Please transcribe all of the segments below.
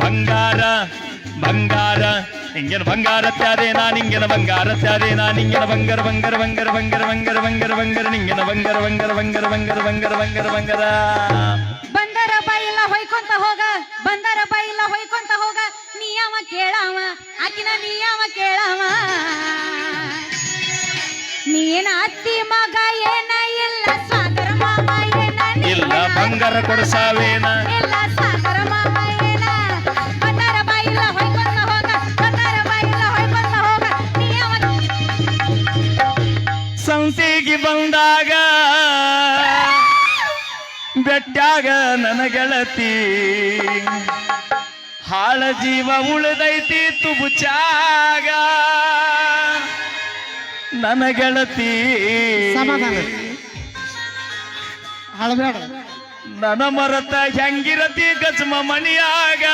ಬಂಗಾರ ಬಂಗಾರ ಹಿಂಗಿನ ಬಂಗಾರ ತ್ಯಾದೆ ನಾ ನಿಂಗೇನ ಬಂಗಾರ ತ್ಯಾದೆ ನಾನು ಹಿಂಗಿನ ಬಂಗಾರ ಬಂಗಾರ ಬಂಗಾರ ಬಂಗಾರ ಬಂಗಾರ ಬಂಗಾರ ಬಂಗಾರ ನಿಂಗಿನ ಬಂಗಾರ ಬಂಗಾರ ಬಂಗಾರ ಬಂಗಾರ ಬಂಗಾರ ಬಂಗಾರ ಬಂಗಾರ ಬಂದರ ಬಾಯಿಲ್ಲ ಹೊಯ್ಕೊಂತ ಹೋಗ ಬಂದರ ಬಾಯಿಲ್ಲ ಹೊಯ್ಕೊಂತ ಹೋಗ ನೀಯವ ಕೇಳಾವ ಆಕಿನ ನಿಯಮ ಕೇಳಾವ ನೀನ ಅತ್ತಿ ಮಗ ಏನ ಇಲ್ಲ ಸಾಗರ ಮಾಮ ಏನ ಇಲ್ಲ ಬಂಗಾರ ಕೊಡ್ಸಾವೇನ ಇಲ್ಲ ಸಂತಿಗೆ ಬಂದಾಗ ಬೆಟ್ಟಾಗ ನನ ಗೆಳತಿ ಹಾಳ ಜೀವ ಉಳಿದೈತಿ ತುಬುಚಾಗ ನನ ಗೆಳತಿ ಸಮಾಧಾನ. ನನ್ನ ಮರತ ಹೆಂಗಿರತಿ ಗಜ್ಮ ಮಣಿಯಾಗ.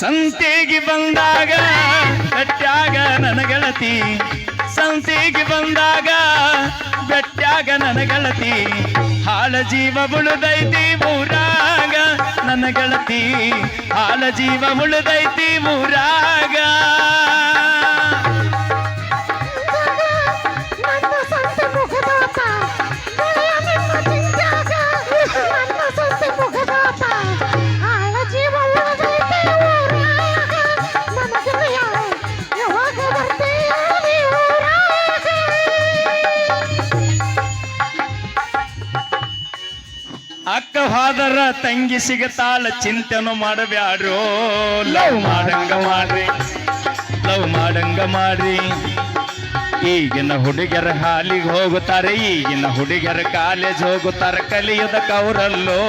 ಸಂತೆಗೆ ಬಂದಾಗ ಬೆಟ್ಟಾಗ ನನ್ನ ಗೆಳತಿ ಸಂತೆಗೆ ಬಂದಾಗ ಬೆಟ್ಟಾಗ ನನ್ನ ಗೆಳತಿ ಹಾಳ ಜೀವ ಉಳಿದೈತಿ ಮೂರಾಗ ನನ್ನ ಗೆಳತಿ ಹಾಳ ಜೀವ ಉಳಿದೈತಿ ಮೂರಾಗ ಹಾದರ ತಂಗಿ ಸಿಗತಾಳ ಚಿಂತೆನು ಮಾಡಬ್ಯಾಡ್ರೋ. ಲವ್ ಮಾಡಂಗ ಮಾಡ್ರಿ ಲವ್ ಮಾಡಂಗ ಮಾಡ್ರಿ. ಈಗಿನ ಹುಡುಗರ ಹಾಲಿಗೆ ಹೋಗುತ್ತಾರೆ ಈಗಿನ ಹುಡುಗರ ಕಾಲೇಜ್ ಹೋಗುತ್ತಾರೆ ಕಲಿಯದ ಕೌರಲ್ಲೋ.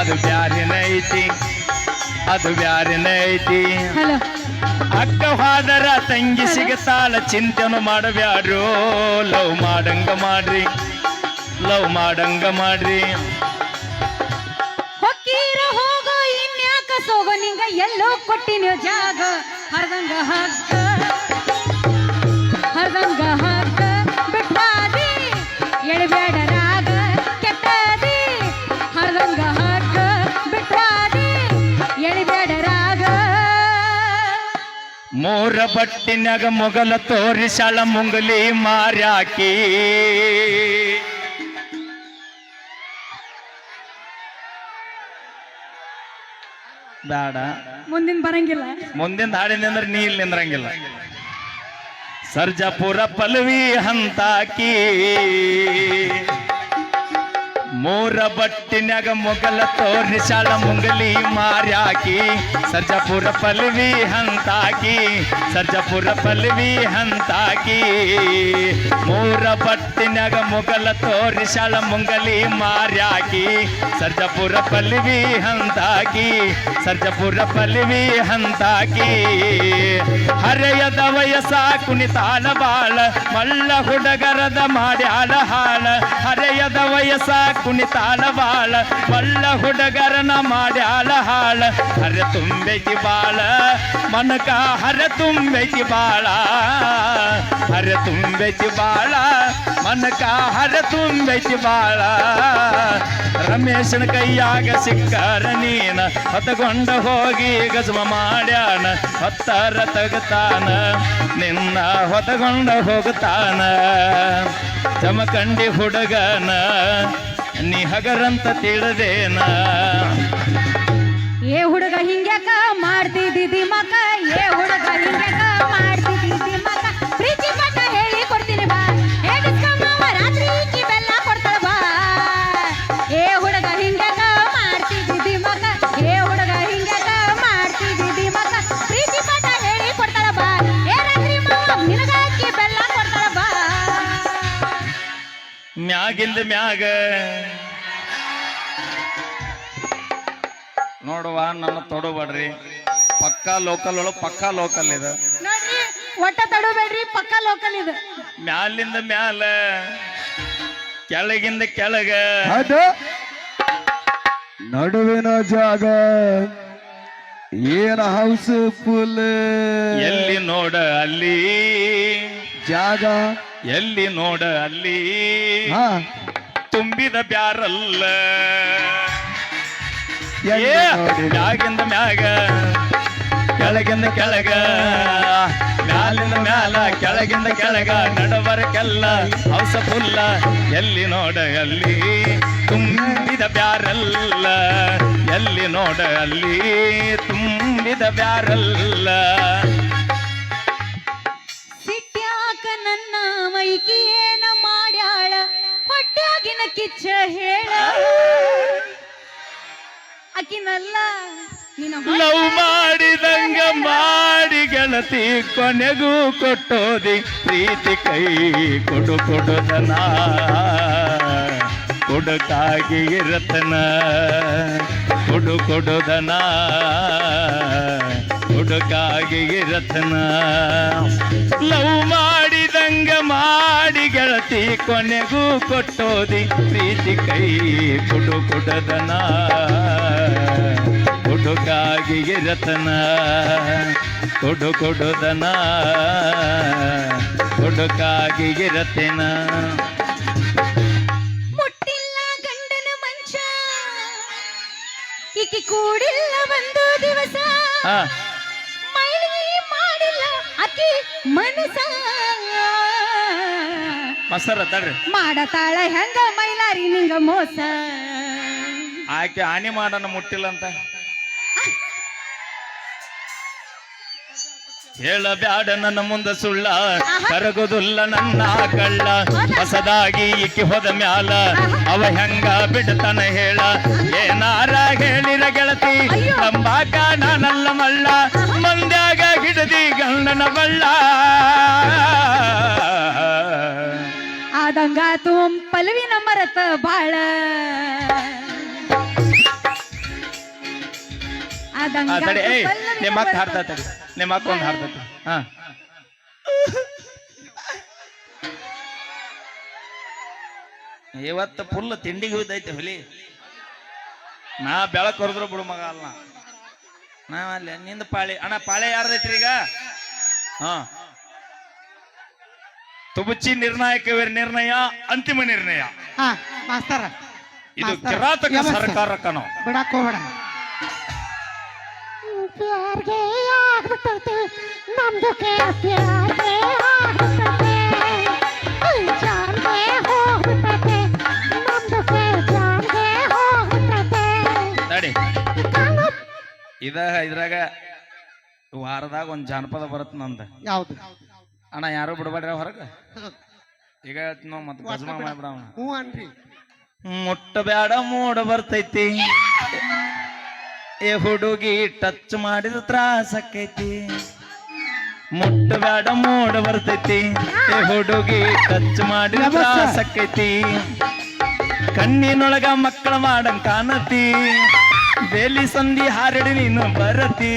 ಅದು ಬ್ಯಾರಿನ ಐತಿ ಅದು ಬ್ಯಾರಿನ ಐತಿ. ಅಕ್ಕ ಹಾದರ ತಂಗಿ ಸಿಗತಾಳ ಚಿಂತೆನು ಮಾಡಬ್ಯಾಡ್ರೋ. ಲವ್ ಮಾಡಂಗ ಮಾಡ್ರಿ ಲವ್ ಮಾಡಂಗ ಮಾಡ್ರಿ. ಹೊಕ್ಕೀರ ಹೋಗೋ ಇನ್ಯಾಕ ಸೋಗೋ? ನಿಂಗ ಎಲ್ಲೋ ಕೊಟ್ಟಿನ ಜಾಗ? ಹರ್ದಂಗ ಹಾಕ ಹರ್ದಂಗ ಹಾಕ ಬಿಟ್ಟಾದಿ ಎಳಬೇಡ ರಾಗ ಕೆಟ್ಟದಿ, ಹರ್ದಂಗ ಹಾಕ ಬಿಟ್ಟಾದಿ ಎಳಬೇಡ ರಾಗ ಮೂರ ಬಟ್ಟಿನಾಗ ಮೊಗಲ ತೋರಿಸಳ ಮುಂಗಲಿ ಮಾರ್ಯಾಕಿ. ಬೇಡ. ಮುಂದಿನ ಬರಂಗಿಲ್ಲ. ಮುಂದಿನ ಹಾಡಿನಿಂದ್ರ ನೀ ಇಲ್ಲಿ ನಿಂದ್ರಂಗಿಲ್ಲ. ಸರ್ಜಾಪುರ ಪಲ್ವಿ ಹಂತಾಕಿ. ಮೂರ ಬಟ್ಟಿನಾಗ ಮೊಗಲ ತೋರಿಸಾಳ ಮುಂಗಲಿ ಮಾರ್ಯಾಕಿ. ಸರ್ಜಾಪುರ ಪಲ್ವಿ ಹಂತಾಕಿ, ಸರ್ಜಾಪುರ ಪಲ್ವಿ ಹಂತಾಕಿ. ಮೂರ ಬಟ್ಟಿನ್ಯಾಗ ಮೊಗಲ ತೋರಿಸಾಳ ಮುಂಗಲಿ ಮಾರ್ಯಾಕಿ. ಸರ್ಜಾಪುರ ಪಲ್ವಿ ಹಂತಾಕಿ, ಸರ್ಜಾಪುರ ಪಲ್ವಿ ಹಂತಾಕಿ. ಹರೆಯದ ವಯಸ್ಸ ಕುಣಿತಾಳ ಬಾಳ ಮಳ್ಳ ಹುಡುಗರದ ಮಾಡ್ಯಾಳ ಹಾಳ. ಹರೆಯದ ವಯಸ್ಸ ಕುಣಿತಾಳ ಬಾಳ ಮಲ್ಲ ಹುಡುಗರನ ಮಾಡ್ಯಾಳ ಹಾಳ. ಹರೆ ತುಂಬೈತಿ ಬಾಳ, ಮನಕ ಹರೆ ತುಂಬೈತಿ ಬಾಳ. ಹರೆ ತುಂಬೈತಿ ಬಾಳ, ಮನಕ ಹರೆ ತುಂಬೈತಿ ಬಾಳ. ರಮೇಶನ ಕೈಯಾಗ ಸಿಕ್ಕಾರ ನೀನ ಹೊತ್ತಗೊಂಡ ಹೋಗಿ ಗಜಮ ಮಾಡ್ಯಾನ ಹೊತ್ತರ ತಗತಾನ ನಿನ್ನ ಹೊತ್ತಗೊಂಡ ಹೋಗುತ್ತಾನ. ಚಮಕಂಡಿ ಹುಡುಗನ ನೀ ಹಗರಂತ ತಿಳಿದೇನ? ಏ ಹುಡುಗ ಹಿಂಗ್ಯಾಕ ಮ್ಯಾಗಿಂದ ಮ್ಯಾಗ. ನೋಡುವ ನನ್ನ ತೊಡಬೇಡ್ರಿ ಪಕ್ಕಾ ಲೋಕಲ್ ಒಳಗೆ ಪಕ್ಕಾ ಲೋಕಲ್ ಇದೆ. ನೋಡ್ರಿ ಒಟ್ಟ ತಡಬೇಡ್ರಿ ಪಕ್ಕಾ ಲೋಕಲ್ ಇದು. ಮ್ಯಾಲಿಂದ ಮ್ಯಾಲ ಕೆಳಗಿಂದ ಕೆಳಗ. ಅದು ನಡುವಿನ ಜಾಗ. ಏನ ಹೌಸ್ ಫುಲ್ ಎಲ್ಲಿ ನೋಡ ಅಲ್ಲಿ? ಜಾಗ. ಎಲ್ಲಿ ನೋಡ ಅಲ್ಲಿ? ಹಾ. ತುಂಬಿದ ಬ್ಯಾರಲ್ಲ. ಏ ನೋಡಿ ಮ್ಯಾಗಿಂದ ಮ್ಯಾಗ ಕೆಳಗಿಂದ ಕೆಳಗ ಮ್ಯಾಲಿಂದ ಮ್ಯಾಲ ಕೆಳಗಿಂದ ಕೆಳಗ ನಡವರಕ್ಕೆಲ್ಲ ಹೌಸ ಫುಲ್ಲ ಎಲ್ಲಿ ನೋಡ ಅಲ್ಲಿ? ತುಂಬಿದ ಬ್ಯಾರಲ್ಲ. ಎಲ್ಲಿ ನೋಡ ಅಲ್ಲಿ? ತುಂಬಿದ ಬ್ಯಾರಲ್ಲ. ಮೈಕಿ ಏನ ಮಾಡ್ಯಾಳ? ಹೊಟ್ಟಾಗಿನ ಕಿಚ್ಚ ಹೇಳ. ಅಕಿನಲ್ಲ ಲವ್ ಮಾಡಿದಂಗ ಮಾಡಿ ಗೆಳತಿ ಕೊನೆಗೂ ಕೊಟ್ಟೋದಿ ಪ್ರೀತಿ ಕೈ ಕೊಡು ಕೊಡುದನ. ಕೊಡಕಾಗಿ ಇರತನ. ಕೊಡು ಕೊಡುದನ. ಕೊಡಕಾಗಿ ಇರತನ. ಲವ್ ಮಾಡಿದಂಗ ಮಾಡಿ ಗೆಳತಿ ಕೊನೆಗೂ ಕೊಟ್ಟೋದಿ ಪ್ರೀತಿ ಕೈ ಕೊಡು ಕೊಡದನ ಕೊಡುಕಾಗಿ ರತನ ಕೊಡು ಕೊಡುದನ ಕೊಡುಕಾಗಿ ರತನ. ಮುಟ್ಟಿಲ್ಲ ಗಂಡನ ಮಂಚ ಈಕಿ ಕೂಡಿಲ್ಲ ಒಂದು ದಿವಸ. ಮಾಡಿಲ್ಲ ಅಕ್ಕಿ ಮನಸ. ತಡ್ರಿ ಮಾಡತಾಳ ಹೆಂಗ ಮೈಲಾರಿ ನಿಂಗ ಮೋಸ? ಆಕೆ ಹಾನಿ ಮಾಡನ ಮುಟ್ಟಿಲ್ಲ ಅಂತ. ಹೇಳಬ್ಯಾಡ ನನ್ನ ಮುಂದ ಸುಳ್ಳ. ಕರಗುದುಲ್ಲ ನನ್ನ ಕಳ್ಳ. ಹೊಸದಾಗಿ ಇಕ್ಕಿ ಹೋದ ಮ್ಯಾಲ. ಅವ ಹೆಂಗ ಬಿಡ್ತಾನ ಹೇಳ. ಏನಾರ ಹೇಳಿರ ಗೆಳತಿ. ನಂಬಾಕ ನಾನಲ್ಲ ಮಳ್ಳ. ಮಂದ್ಯಾಗ ಹಿಡದಿ ಗಂಡನ ಬಳ್ಳ. ಆದಂಗಾತು ತುಂ ಪಲ್ವಿ ಬಾಳ. ಆ, ಬಾಳ. ನಿಮ್ಮ ಒಂದು ಹಾಡ್ತೈತಿ ಹಾ. ಇವತ್ತು ಫುಲ್ ತಿಂಡಿಗೆ ಹೋಯ್ತೈತೆ ಹುಲಿ. ನಾ ಬೆಳಕ್ ಹೊರದ್ರು ಬಿಡು ಮಗ ಅಲ್ಲ ನಾ ಅಲ್ಲಿ ನಿಂದ ಪಾಳಿ ಅಣ್ಣ ಪಾಳೆ ಯಾರ್ದೈತ್ರಿ ಈಗ ಹಾ. ತುಬುಚಿ ನಿರ್ಣಾಯಕವೇ ನಿರ್ಣಯ ಅಂತಿಮ ನಿರ್ಣಯ. ಹಾ ಮಾಸ್ತರ. ಇದು ಮಾಸ್ತರ, ಕಿರಾತಕ ಯಮಸ್ತ. ಸರ್ಕಾರ ಕಣೋ. ಬಿಡಕ್ ಹೋಗ್ಬೇಡ. ಪ್ಯಾರ್ಗೆ ಆಗ್ಬಿಟ್ಟೈತೆ. ನಮ್ದಕ್ಕೆ ಪ್ಯಾರ್ಗೆ ಆಗ್ಬಿಟ್ಟೈತೆ. ಐ ಜಾನ್ಗೆ ಹೋಗ್ಬಿಟ್ಟೈತೆ. ನಮ್ದಕ್ಕೆ ಜಾನ್ಗೆ ಹೋಗ್ಬಿಟ್ಟೈತೆ. ನಡಿ. ಕಾಲ- ಇದ ಇದ್ರಾಗ ವಾರದಾಗ ಒಂದ್ ಜಾನಪದ ಬರುತ್ತೆ ನಂದ. ಯಾವ್ದು? ಅಣ್ಣ ಯಾರು ಬಿಡಬೇಡ್ರಿ ಹೊರಗೆ. ಈಗ ಹೇಳ್ತೀನಿ ನಾವು ಮತ್ತೆ ಹ್ಞೂ ಅನ್ರಿ. ಮುಟ್ಟಬೇಡ ಮೂಡ ಬರ್ತೈತಿ. ಏ ಹುಡುಗಿ ಟಚ್ ಮಾಡಿದ ತ್ರಾಸಕ್ಕೈತಿ ಮುಟ್ಟಬೇಡ ಮೂಡ ಬರ್ತೈತಿ. ಏ ಹುಡುಗಿ ಟಚ್ ಮಾಡಿದ ತ್ರಾಸ ತ್ರಾಸಕ್ಕೈತಿ ಕಣ್ಣಿನೊಳಗ ಮಕ್ಕಳ ಮಾಡಂಗ್ ಕಾಣತಿ. ಬೇಲಿ ಸಂಧಿ ಹಾರಡಿ ನೀನು ಬರತಿ.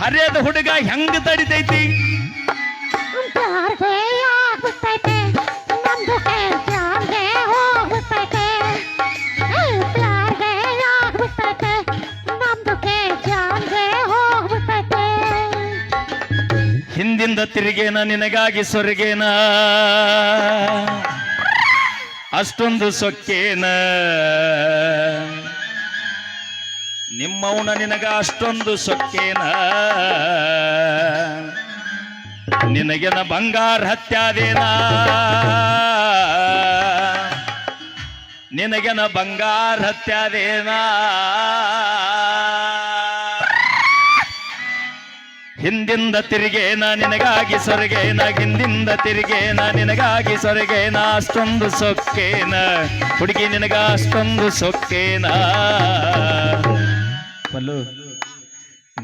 ಹರಿಯದ ಹುಡುಗ ಹೆಂಗ್ ತಡಿತೈತಿ? ಹಿಂದಿಂದ ತಿರುಗೇನ ನಿನಗಾಗಿ ಸೊರಗೇನ? ಅಷ್ಟೊಂದು ಸೊಕ್ಕೇನ? ನಿಮ್ಮವನ ನಿನಗ ಅಷ್ಟೊಂದು ಸೊಕ್ಕೇನ? ನಿನಗೆನ ಬಂಗಾರ ಹತ್ಯಾದೇನ ನಿನಗೆನ ಬಂಗಾರ ಹತ್ಯಾದೇನ ಹಿಂದಿಂದ ತಿರುಗೇನ, ನಿನಗಾಗಿ ಸೊರಗೇನ, ಹಿಂದಿಂದ ತಿರುಗೇನ, ನಿನಗಾಗಿ ಸೊರಗೇನ, ಅಷ್ಟೊಂದು ಸೊಕ್ಕೇನ. ಹುಡುಗಿ, ನಿನಗ ಅಷ್ಟೊಂದು ಸೊಕ್ಕೇನಾ.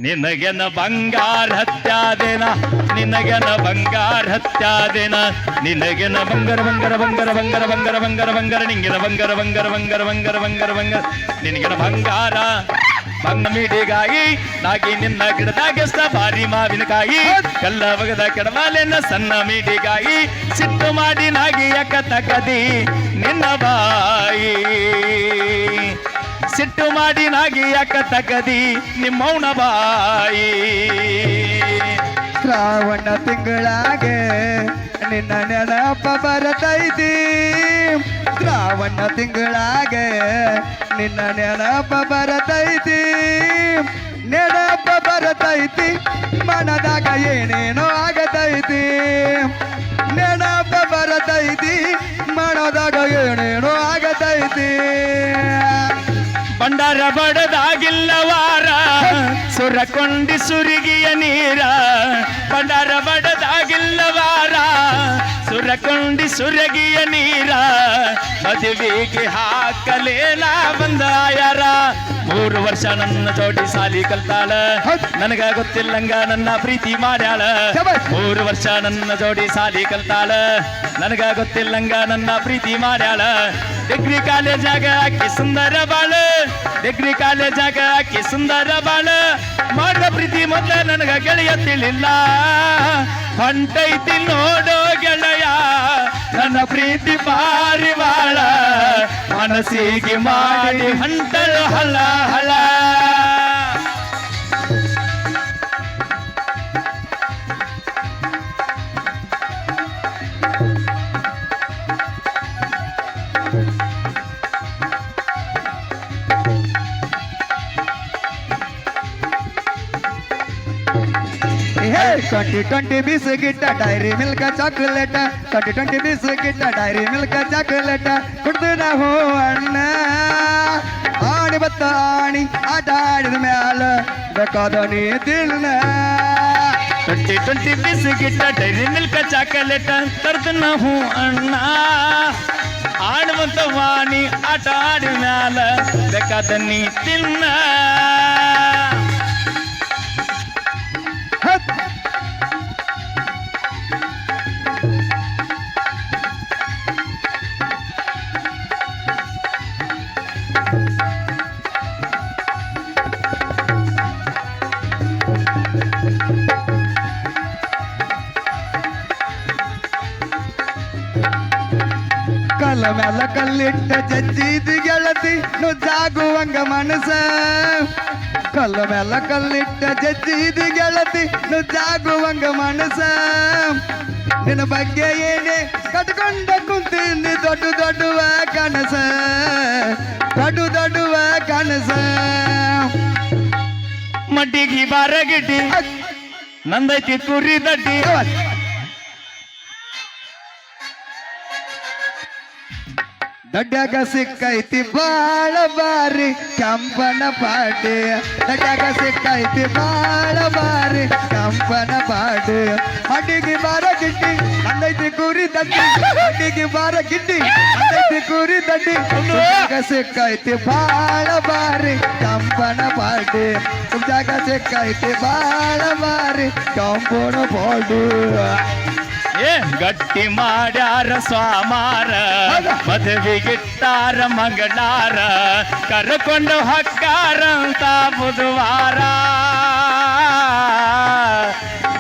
ನಿನಗೆನ ಬಂಗಾರ ಹತ್ಯಾದೇನ ನಿನಗೆನ ಬಂಗಾರ ಹತ್ಯಾದೇನ ನಿನಗೆನ ಬಂಗಾರ ಬಂಗಾರ ಬಂಗಾರ ಬಂಗಾರ ಬಂಗಾರ ಬಂಗಾರ ಬಂಗಾರ ನಿಂಗಿನ ಬಂಗಾರ ಬಂಗಾರ ಬಂಗಾರ ಬಂಗಾರ ಬಂಗಾರ ಬಂಗಾರ ನಿನಗೆನ ಬಂಗಾರ ಬಂಗ ಮೀಡಿಗಾಗಿ ನಾಗಿ ನಿನ್ನ ಗಿಡದಾಗೆಷ್ಟ ಸಬಾರಿ ಮಾವಿನಕಾಯಿ ಕಲ್ಲ ಬಗದ ಕೆಡವಾಲೆನ್ನ ಸಣ್ಣ ಮೀಡಿಗಾಗಿ ಸಿಟ್ಟು ಮಾಡಿ ನಾಗಿ ಯಕ ಕದಿ ನಿನ್ನ ಬಾಯಿ ಸಿಟ್ಟು ಮಾಡಿ ನಾಗಿ ಯಾಕ ತಗದಿ ನಿಮ್ಮೌನ ಬಾಯಿ? ಶ್ರಾವಣ ತಿಂಗಳಾಗೆ ನಿನ್ನ ನೆನಪ ಬರತೈತಿ. ಶ್ರಾವಣ ತಿಂಗಳಾಗೆ ನಿನ್ನ ನೆನಪ ಬರತೈತಿ. ನೆನಪ ಬರತೈತಿ, ಮನದಾಗ ಏನೇನೋ ಆಗತೈತಿ. ನೆನಪ ಬರತೈತಿ, ಮನದಾಗ ಏನೇನೋ ಆಗತೈತಿ. ಬಂಡಾರ ಬಡದಾಗಿಲ್ಲವಾರ. ಸುರ ಸುರಕೊಂಡಿ ಸುರಿಗಿಯ ನೀರ. ರಬಡದಾಗಿಲ್ಲ ವಾರ ಸುರಕೊಂಡಿ ಸುರಗಿಯ ನೀರ ಮದುವೆಗೆ ಹಾಕಲೇನ ಬಂದಾಯಾರ ಮೂರು ವರ್ಷ ನನ್ನ ಜೋಡಿ ಸಾಲಿ ಕಲ್ತಾಳ. ನನಗ ಗೊತ್ತಿಲ್ಲಂಗ ನನ್ನ ಪ್ರೀತಿ ಮಾಡ್ಯಾಳ. ಮೂರು ವರ್ಷ ನನ್ನ ಜೋಡಿ ಸಾಲಿ ಕಲ್ತಾಳ. ನನಗ ಗೊತ್ತಿಲ್ಲಂಗ ನನ್ನ ಪ್ರೀತಿ ಮಾಡ್ಯಾಳ. ಡಿಗ್ರಿ ಕಾಲೇಜಾಗ ಅಕ್ಕಿ ಸುಂದರ ಬಾಳ. ಡಿಗ್ರಿ ಕಾಲೇಜಾಗ ಅಕ್ಕಿ ಸುಂದರ ಬಾಳ. ಮಾಡ ಪ್ರೀತಿ ಮೊದಲ ನನಗ ಗೆಳೆಯ ತಿಳಿಲ್ಲ. ಹೊಂಟೈತಿ ನೋಡೋ ಗೆಳೆಯ. ನನ್ನ ಪ್ರೀತಿ ಬಾರಿ ಬಾಳ. ಮನಸ್ಸಿಗೆ ಮಾಡಿ ಹೊಂಟಳು ಹಲ ಹಳ twenty twenty biscuit Dairy Milk chocolate twenty twenty biscuit Dairy Milk chocolate ಕುಡ್ದು ನಾವು ಅಣ್ಣ ಆಣಿ ಬತ್ತ ಆಣಿ ಆಟ ಆಡಿದ ಮ್ಯಾಲ ಬೇಕಾದ ನೀ ತಿಳ್ನ twenty twenty biscuit Dairy Milk chocolate ತರ್ದು ನಾವು ಅಣ್ಣ ಆಡುವಂತ ವಾಣಿ ಆಟ ಆಡಿ ಮ್ಯಾಲ ಬೇಕಾದ ನೀ ತಿನ್ನ ಕಲ್ಲ ಮ್ಯಾಲ ಕಲ್ಲಿಟ್ಟ ಜಜ್ಜಿದ ಗೆಳತಿ, ನುಜ್ಜಾಗುವಂಗ ಮನಸ ಕಲ್ಲ ಮ್ಯಾಲ ಕಲ್ಲಿಟ್ಟ ಜಜ್ಜಿದ ಗೆಳತಿ, ನುಜ್ಜಾಗುವಂಗ ಮನಸ ನಿನ್ನ ಬಗ್ಗೆ ಏನೇ ಕಟ್ಕೊಂಡ ಕುಂತೀನಿ ದೊಡ್ಡ ದೊಡ್ಡುವ ಕನಸ. ದೊಡ್ಡ ದೊಡ್ಡುವ ಕನಸ. ಮಡ್ಡಿಗೆ ಬಾರಗಿಟ್ಟಿ ನಂದೈತಿ ತುರಿ ದಡ್ಡಿ. ದಡ್ಡಾಗ ಸಿಕ್ಕೈತಿ ಬಾಳ ಬಾರಿ ಕಂಪನ ಪಾಡಿ ದಡ್ಡಾಗ ಸಿಕ್ಕೈತಿ ಬಾಳ ಬಾರಿ ಕಂಪನ ಪಾಡಿ ಅಡಿಗೆ ಬಾರ ಗಿಡ್ಡಿ ಅಂದೈತಿ ಕುರಿ ದಡ್ಡಿ ಅಡಿಗೆ ಬಾರ ಗಿಡ್ಡಿ ಅಂದೈತಿ ಕುರಿ ದಡ್ಡಿ ದಡ್ಡಾಗ ಸಿಕ್ಕೈತಿ ಬಾಳ ಬಾರಿ ಕಂಪನ ಪಾಡಿ ಜಾಗ ಸಿಕ್ಕೈತಿ ಬಾಳ ಬಾರಿ ಕಂಪನ ಪಾಡಿ ಏ ಗಟ್ಟಿ ಮಾಡ್ಯಾರ ಸ್ವಾಮಾರ ಮದುವೆಗಿಟ್ಟಾರ ಮಗಳಾರ ಕರ್ಕೊಂಡು ಹಕ್ಕಾರಂತ ಬುಧವಾರ.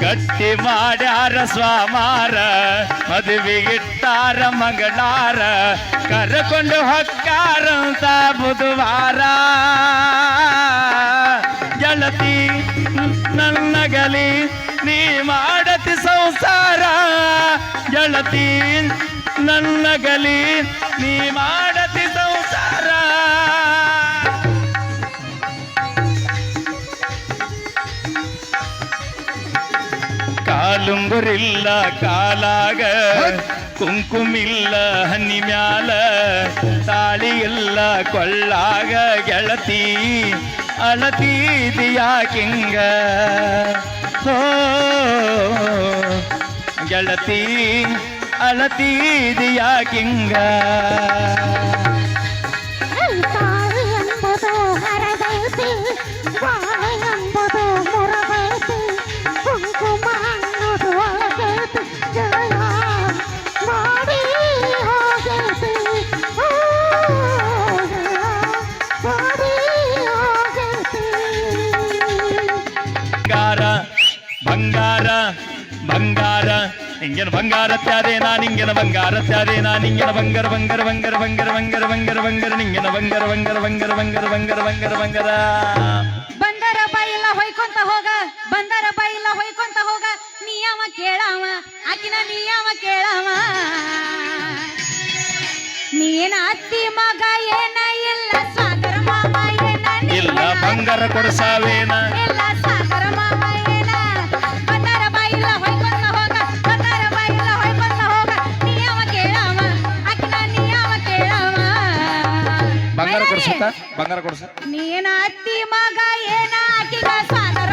ಗಟ್ಟಿ ಮಾಡ್ಯಾರ ಸ್ವಾಮಾರ ಮದುವೆಗಿಟ್ಟಾರ ಮಗಳಾರ ಕರ್ಕೊಂಡು ಹಕ್ಕಾರಂತ ಬುಧವಾರ. ಗೆಳತಿ ನನ್ನಗಲಿ ನೀ ಮಾಡತಿ ಸಂಸಾರ. ಗೆಳತಿ ನನ್ನಗಲಿ ನೀ ಮಾಡತಿ ಸಂಸಾರ. ಕಾಲುಂಗುರಿಲ್ಲ, ಕಾಲಾಗ, ಕುಂಕುಮಿಲ್ಲ, ಹನಿ ಮ್ಯಾಲ ತಾಳಿ ಇಲ್ಲ ಕೊಳ್ಳಾಗ, ಗೆಳತಿ ಅಳತೀದಿಯಾಕಿಂಗ ಗೆಳತಿ ಅಳತೀದಿಯಾಕಿಂಗ ತಾಯಿ ಹಿಂಗೇನು ಬಂಗಾರ ತ್ಯಾದೇ ನಾ ನಿಂಗೇನ ಬಂಗಾರ ತ್ಯಾದೆ ನಾ ಹಿಂಗೇನ ಬಂಗಾರ ಬಂಗಾರ ಬಂಗಾರ ಬಂಗಾರ ಬಂಗಾರ ಬಂಗಾರ ಬಂಗಾರ ನಿಂಗೇನ ಬಂಗಾರ ಬಂಗಾರ ಬಂಗಾರ ಬಂಗಾರ ಬಂಗಾರ ಬಂಗಾರ ಬಂಗಾರ ಬಂದರ ಬಾಯಿಲ್ಲ ಹೊಯ್ಕೊಂತ ಹೋಗ ಬಂದರ ಬಾಯಿಲ್ಲ ಹೊಯ್ಕೊಂತ ಹೋಗ ನೀ ಯಾವ ಕೇಳಾವ ಆಕಿನ ನೀ ಯಾವ ಕೇಳಾವ ನೀನ ಅತ್ತಿ ಮಗ ಏನ ಇಲ್ಲ ಸಾಗರ ಮಾಮ ಏನ ಇಲ್ಲ ಬಂಗಾರ ಕೊಡಸಾವೇನ ಇಲ್ಲ ಕೊಡ್ಸುತ್ತ? ಬಂಗಾರ ಕೊಡ್ಸ. ನೀನ ಅತ್ತಿ ಮಗ ಏನ ಆಕಿಗ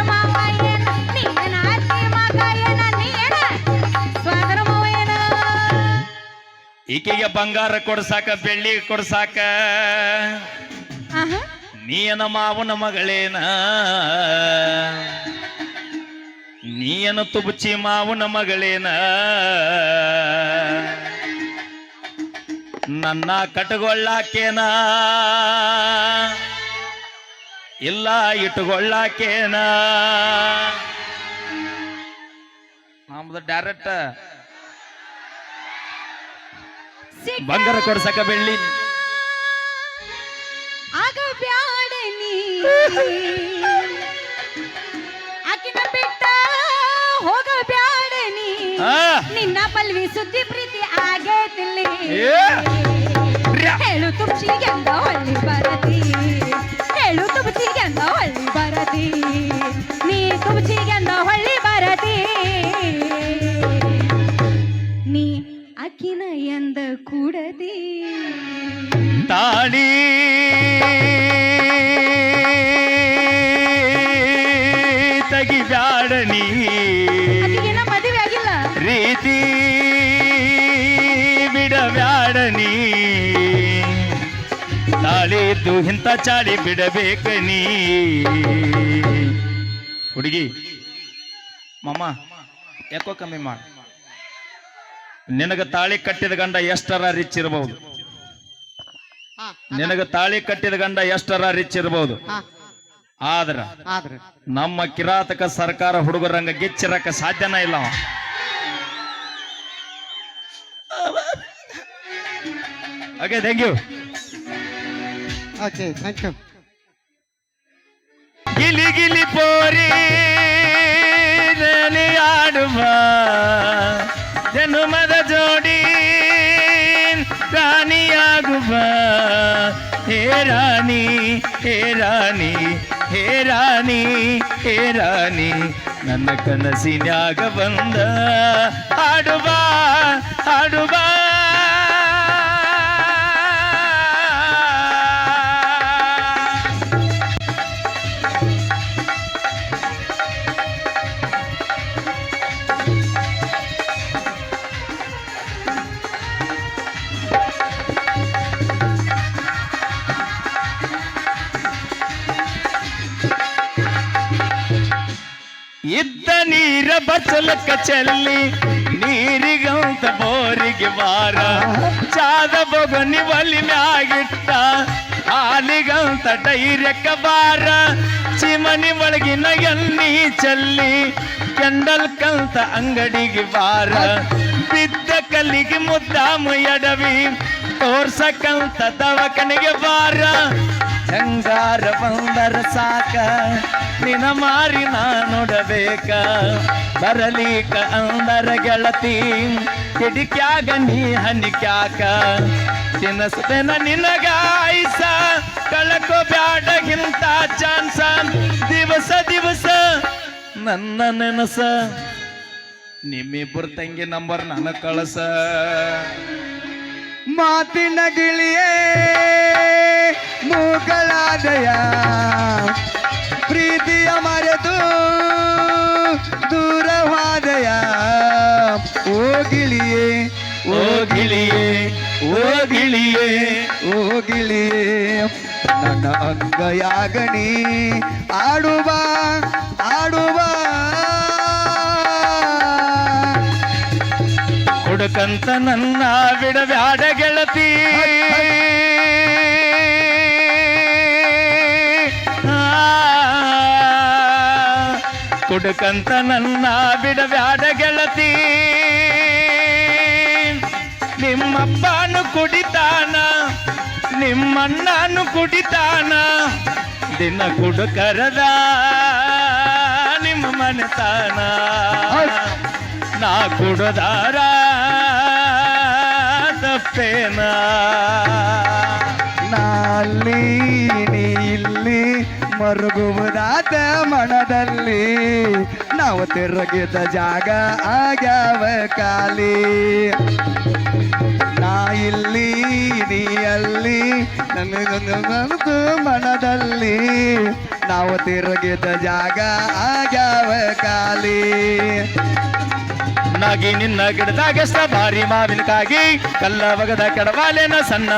ಮಾವ ಏನ? ನೀನ ಅತ್ತಿ ಮಗ ಏನ? ನೀನ ಸಾಗರ ಮಾವ ಏನ? ಈಕೆಗೆ ಬಂಗಾರ ಕೊಡ್ಸಾಕ ಬೆಳ್ಳಿ ಕೊಡ್ಸಾಕ. ನೀನ ಮಾವನ ಮಗಳೇನ? ನೀಯನ ತುಬುಚಿ ಮಾವನ ಮಗಳೇನ? ನನ್ನ ಕಟ್ಗೊಳ್ಳಾಕೇನ? ಇಲ್ಲ ಇಟ್ಟುಕೊಳ್ಳಾಕೇನ ನಮ್ದು ಡೈರೆಕ್ಟ್ ಬಂಗಾರ ಕೊಡ್ಸಕ ಬೆಳ್ಳಿ. ಆಗ ಬ್ಯಾಡ ನೀ. ಆಕಿನ ಬಿಟ್ಟ ಹೋಗ ಬ್ಯಾಡ ನೀ. ನಿನ್ನ ಪಲ್ವಿ ಸುದ್ದಿ ಪ್ರೀತಿ ಆಗೇತಿಲ್ಲಿ. ತುಪ್ಸಿಗೆಂದ ಹೊಳ್ಳಿ ಬರತಿ ಹೇಳು ತುಪ್ಸಿಗೆಂದ ಹೊಳ್ಳಿ ಬರತಿ ನೀ ತುಪ್ಸಿಗೆಂದ ಹೊಳ್ಳಿ ಬರತಿ ನೀ ಅಕ್ಕಿನ ಎಂದ ಕೂಡದಿ. ತಾಳಿ. ತೆಗಿಬ್ಯಾಡ ನೀ. ಮದುವೆ ಆಗಿಲ್ಲ. ರೀತಿ. ಇದ್ದು ಇಂಥ ಚಾಳಿ ಬಿಡಬೇಕ ನೀ? ಹುಡುಗಿ ಮಮ್ಮ ಯಾಕೋ ಕಮ್ಮಿ ಮಾಡ. ನಿನಗ ತಾಳಿ ಕಟ್ಟಿದ ಗಂಡ ಎಷ್ಟರ ರಿಚ್ ಇರಬಹುದು ನಿನಗ ತಾಳಿ ಕಟ್ಟಿದ ಗಂಡ ಎಷ್ಟರ ರಿಚ್ ಇರಬಹುದು ಆದ್ರ ನಮ್ಮ ಕಿರಾತಕ ಸರ್ಕಾರ ಹುಡುಗರಂಗ ಗಿಚ್ಚಿರಕ ಸಾಧ್ಯನ ಇಲ್ಲ. Okay thank you okay thank you ಗಿಲಿ ಗಿಲಿ ಪೋರಿ ನಲಿ ಆಡುವ ಜನುಮದ ಜೋಡಿ ರಾಣಿಯಾಗುವ ಹೇ ರಾಣಿ ಹೇ ರಾಣಿ ಹೇ ರಾಣಿ ಹೇ ರಾಣಿ ನನ್ನ ಕನಸಿನ್ಯಾಗ ಬಂದ ಹಾಡುವ ಹಾಡುವ ಇದ್ದ ನೀರ ಬಚಲಕ್ಕ ಚೆಲ್ಲಿ, ನೀರಿಗಂತ ಬೋರಿಗೆ ಬಾರ ಚಾದ ಬೊಗನಿ ಬಲಿ ಮ್ಯಾಗಿಟ್ಟ, ಹಾಲಿಗಂತ ಡೈರೆಕ್ಕ ಬಾರ. ಚಿಮನಿ ಒಳಗಿನ ಎಣ್ಣಿ ಚೆಲ್ಲಿ ಕೆಂಡಲ್ ಕಂತ ಅಂಗಡಿಗೆ ಬಾರ ಬಿದ್ದ ಕಲ್ಲಿಗೆ ಮುದ್ದಾಮು ಎಡವಿ ತೋರ್ಸಕ್ಕಂತ ದವಕನಿಗೆ ಬಾರ ಶಂಗಾರ ಬಂದರ ಸಾಕ? ನಿನ ಮಾರಿ ನಾ ನೋಡಬೇಕ? ಬರಲಿಕ ಅಂದರ ಗೆಳತಿ ಕಿಡಿಕ್ಯಾಗ ನೀ ಹನಿಕ್ಯಾಕ ತಿನಸ್ತೇನ ನಿನಗ ಕಳಕು ಕಳಕೋ ಬ್ಯಾಡಗಿಂತ ಚಾನ್ಸ. ದಿವಸ ದಿವಸ ನನ್ನ ನೆನಸ. ನಿಮ್ಮಿಬ್ಬರು ತಂಗಿ ನಂಬರ್ ನನಗೆ ಕಳಸ. ಮಾತಿನ ಗಿಳಿಯೇ ಮೂಗಳಾದಯ ಪ್ರೀತಿಯ ಮರೆತು ದೂರವಾದಯ ಓ ಗಿಳಿಯೇ ಓ ಗಿಳಿಯೇ ಓ ಗಿಳಿಯೇ ಓ ಗಿಳಿಯೇ ನನ್ನ ಅಂಗಯಾಗಣಿ ಆಡುವ ಆಡುವ ಹುಡುಕಂತ ನನ್ನ ಬಿಡಬ್ಯಾಡ ಗೆಳತಿ. ಹುಡುಕಂತ ನನ್ನ ಬಿಡಬ್ಯಾಡ ಗೆಳತಿ. ನಿಮ್ಮಪ್ಪನು ಕುಡಿತಾನ ನಿಮ್ಮಣ್ಣನು ಕುಡಿತಾನ ದಿನ ಕುಡುಕರದ ನಿಮ್ಮ ಮನೆತನ ನಾ ಕುಡದಾರ ತಪ್ಪೇನ ನಾಲ್ಲಿ ನೀ ಇಲ್ಲಿ ಮರುಗುವುದಾದ ಮನದಲ್ಲಿ ನಾವು ತಿರುಗಿದ ಜಾಗ ಆಗ್ಯಾವ ಕಾಲಿ ನಾ ಇಲ್ಲಿ ನೀ ಅಲ್ಲಿ ನನಗೊಂದು ಮನಸ್ಸು ಮನದಲ್ಲಿ ನಾವು ತಿರುಗಿದ ಜಾಗ ಆಗ್ಯಾವ ಖಾಲಿ. ನಾಗಿ ನಿನ್ನ ಗಿಡದಾಗ ಭಾರಿ ಮಾವಿನಕಾಗಿ ಕಲ್ಲ ಬಗದ ಕೆಡವಾಲೆನ ಸಣ್ಣ